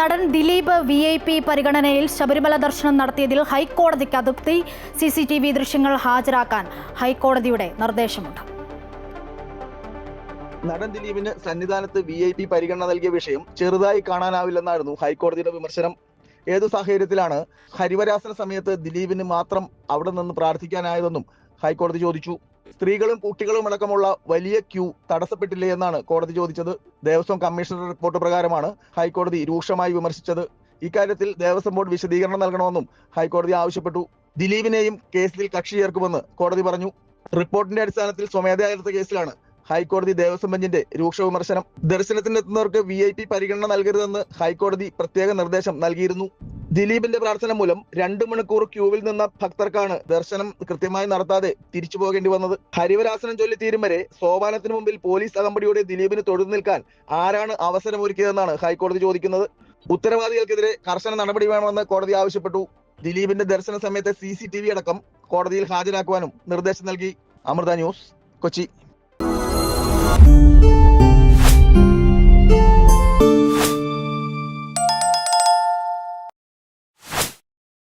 നടൻ Dileep V I P പരിഗണനയിൽ ശബരിമല ദർശനം നടത്തിയതിൽ ഹൈക്കോടതിക്ക് അതൃപ്തി. സി സി ടി വി ദൃശ്യങ്ങൾ ഹാജരാക്കാൻ ഹൈക്കോടതിയുടെ നിർദ്ദേശമുണ്ട്. നടൻ ദിലീപിന് സന്നിധാനത്ത് വി ഐ പി പരിഗണന നൽകിയ വിഷയം ചെറുതായി കാണാനാവില്ലെന്നായിരുന്നു ഹൈക്കോടതിയുടെ വിമർശനം. ഏതു സാഹചര്യത്തിലാണ് ഹരിവരാസന സമയത്ത് ദിലീപിന് മാത്രം അവിടെ നിന്ന് പ്രാർത്ഥിക്കാനായതെന്നും ഹൈക്കോടതി ചോദിച്ചു. സ്ത്രീകളും കുട്ടികളും അടക്കമുള്ള വലിയ ക്യൂ തടസ്സപ്പെട്ടില്ലേ എന്നാണ് കോടതി ചോദിച്ചത്. ദേവസ്വം കമ്മീഷണർ റിപ്പോർട്ട് പ്രകാരമാണ് ഹൈക്കോടതി രൂക്ഷമായി വിമർശിച്ചത്. ഇക്കാര്യത്തിൽ ദേവസ്വം ബോർഡ് വിശദീകരണം നൽകണമെന്നും ഹൈക്കോടതി ആവശ്യപ്പെട്ടു. ദിലീപിനെയും കേസിൽ കക്ഷി ചേർക്കുമെന്ന് കോടതി പറഞ്ഞു. റിപ്പോർട്ടിന്റെ അടിസ്ഥാനത്തിൽ സ്വമേധയാ എടുത്ത കേസിലാണ് ഹൈക്കോടതി ദേവസ്വം ബെഞ്ചിന്റെ രൂക്ഷ വിമർശനം. ദർശനത്തിനെത്തുന്നവർക്ക് വി ഐ പി പരിഗണന നൽകരുതെന്ന് ഹൈക്കോടതി പ്രത്യേക നിർദ്ദേശം നൽകിയിരുന്നു. ദിലീപിന്റെ പ്രാർത്ഥന മൂലം രണ്ടു മണിക്കൂർ ക്യൂവിൽ നിന്ന ഭക്തർക്കാണ് ദർശനം കൃത്യമായി നടത്താതെ തിരിച്ചു പോകേണ്ടി വന്നത്. ഹരിവരാസനം ചൊല്ലി തീരും വരെ സോപാനത്തിന് മുമ്പിൽ പോലീസ് അകമ്പടിയോടെ ദിലീപിന് തൊഴുതു നിൽക്കാൻ ആരാണ് അവസരമൊരുക്കിയതെന്നാണ് ഹൈക്കോടതി ചോദിക്കുന്നത്. ഉത്തരവാദികൾക്കെതിരെ കർശന നടപടി വേണമെന്ന് കോടതി ആവശ്യപ്പെട്ടു. ദിലീപിന്റെ ദർശന സമയത്തെ സി സി ടി വി അടക്കം കോടതിയിൽ ഹാജരാക്കുവാനും നിർദ്ദേശം നൽകി. അമൃത ന്യൂസ് കൊച്ചി.